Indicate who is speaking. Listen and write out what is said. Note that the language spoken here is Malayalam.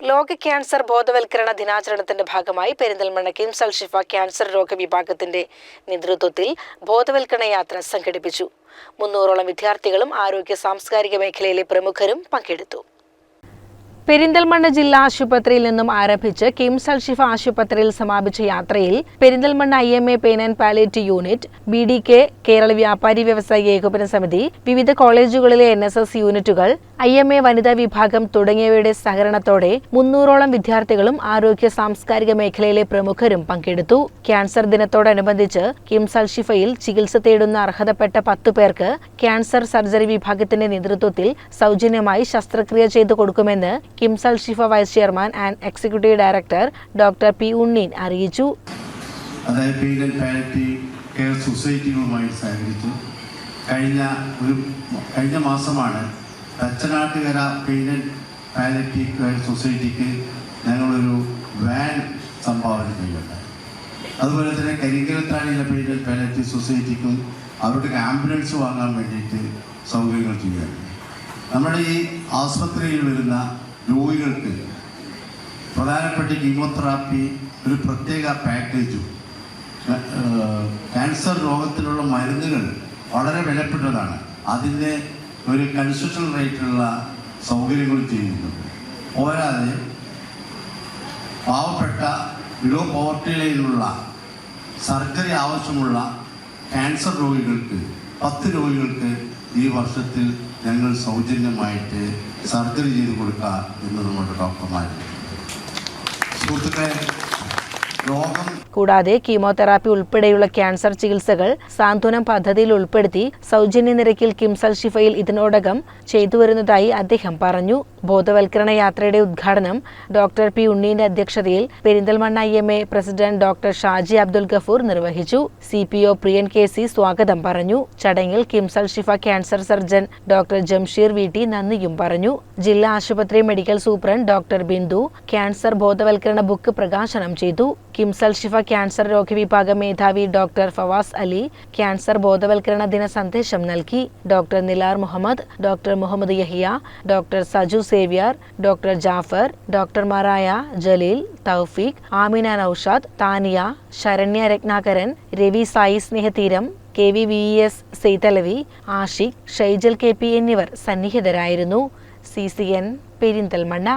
Speaker 1: ലോക ക്യാൻസർ ബോധവൽക്കരണ ദിനാചരണത്തിന്റെ ഭാഗമായി പെരിന്തൽമണ്ണ കിംസൽ ഷിഫ ക്യാൻസർ രോഗ വിഭാഗത്തിന്റെ നേതൃത്വത്തിൽ ബോധവൽക്കരണ യാത്ര സംഘടിപ്പിച്ചു. മുന്നൂറോളം വിദ്യാർത്ഥികളും ആരോഗ്യ സാംസ്കാരിക മേഖലയിലെ പ്രമുഖരും പങ്കെടുത്തു. പെരിന്തൽമണ്ണ ജില്ലാ ആശുപത്രിയിൽ നിന്നും ആരംഭിച്ച് കിംസ് അൽ ഷിഫ ആശുപത്രിയിൽ സമാപിച്ച യാത്രയിൽ Perinthalmanna I M A pain and palliative unit B D K Kerala വ്യാപാരി വ്യവസായി ഏകോപന സമിതി വിവിധ കോളേജുകളിലെ എൻ യൂണിറ്റുകൾ ഐ എം എ വനിതാ വിഭാഗം തുടങ്ങിയവയുടെ സഹകരണത്തോടെ മുന്നൂറോളം വിദ്യാർത്ഥികളും ആരോഗ്യ സാംസ്കാരിക മേഖലയിലെ പ്രമുഖരും പങ്കെടുത്തു. ക്യാൻസർ ദിനത്തോടനുബന്ധിച്ച് കിംസ് അൽഷിഫയിൽ ചികിത്സ തേടുന്ന അർഹതപ്പെട്ട പത്തു പേർക്ക് ക്യാൻസർ സർജറി വിഭാഗത്തിന്റെ നേതൃത്വത്തിൽ സൗജന്യമായി ശസ്ത്രക്രിയ ചെയ്തു കൊടുക്കുമെന്ന് KIMS Alshifa vice chairman and executive director doctor P Unneen അറിയിച്ചു.
Speaker 2: കഴിഞ്ഞ ഒരു കഴിഞ്ഞ മാസമാണ് തച്ചനാട്ടുകര പെയിൻ പാലറ്റീവ് കെയർ സൊസൈറ്റിക്ക് ഞങ്ങളൊരു വാൻ സംഭാവന ചെയ്യുന്നുണ്ട്. അതുപോലെ തന്നെ കരിങ്കലത്താണിയിലെ പെയിൻ പാലറ്റീവ് സൊസൈറ്റിക്ക് അവരുടെ ആംബുലൻസ് വാങ്ങാൻ വേണ്ടിയിട്ട് സൗകര്യങ്ങൾ ചെയ്യുന്നുണ്ട് നമ്മുടെ ഈ ആസ്പത്രിയിൽ വരുന്ന രോഗികൾക്ക് പ്രധാനപ്പെട്ട കീമോതെറാപ്പി ഒരു പ്രത്യേക പാക്കേജും ക്യാൻസർ രോഗത്തിലുള്ള മരുന്നുകൾ വളരെ വിലപ്പെട്ടതാണ്. അതിന്റെ ഒരു കൺസ്ട്രക്ഷൻ റേറ്റിലുള്ള സൗകര്യങ്ങൾ ചെയ്യുന്നു. പോരാതെ പാവപ്പെട്ട ബിലോ പോവർട്ടിയിലുള്ള സർജറി ആവശ്യമുള്ള ക്യാൻസർ രോഗികൾക്ക് പത്ത് രോഗികൾക്ക് ഈ വർഷത്തിൽ ഞങ്ങൾ സൗജന്യമായിട്ട് സർജറി ചെയ്ത് കൊടുക്കുക എന്ന് നമ്മുടെ ഡോക്ടർമാർ സുഹൃത്തുക്കളെ
Speaker 1: കൂടാതെ കീമോതെറാപ്പി ഉൾപ്പെടെയുള്ള ക്യാൻസർ ചികിത്സകൾ സാന്ത്വനം പദ്ധതിയിൽ ഉൾപ്പെടുത്തി സൗജന്യ നിരക്കിൽ കിംസൽ ഷിഫയിൽ ഇതിനോടകം ചെയ്തു വരുന്നതായി അദ്ദേഹം പറഞ്ഞു. ബോധവൽക്കരണ യാത്രയുടെ ഉദ്ഘാടനം ഡോക്ടർ പി ഉണ്ണീന്റെ അധ്യക്ഷതയിൽ Perinthalmanna M A president doctor Shaji Abdul Gafoor നിർവഹിച്ചു. C P O Priyan K C സ്വാഗതം പറഞ്ഞു. ചടങ്ങിൽ കിംസൽ Shifa cancer surgeon doctor Jamsheer V T നന്ദിയും പറഞ്ഞു. ജില്ലാ ആശുപത്രി medical superintendent doctor Bindu cancer ബോധവൽക്കരണ ബുക്ക് പ്രകാശനം ചെയ്തു. കിംസ് അൽ ഷിഫ ക്യാൻസർ രോഗവിഭാഗം മേധാവി ഡോക്ടർ ഫവാസ് അലി ക്യാൻസർ ബോധവൽക്കരണ ദിന സന്ദേശം നൽകി. Doctor Nilar Muhammad doctor Muhammad Yahiya doctor Saju Xavier doctor Jafar ഡോക്ടർമാരായ Jaleel Thoufeeq Amina Naushad Thaniya Saranya Ratnakaran Ravi Sai Snehatheeram K V V S Saithalavi Ashiq Shaijal K P എന്നിവർ സന്നിഹിതരായിരുന്നു. C C N Perinthalmanna.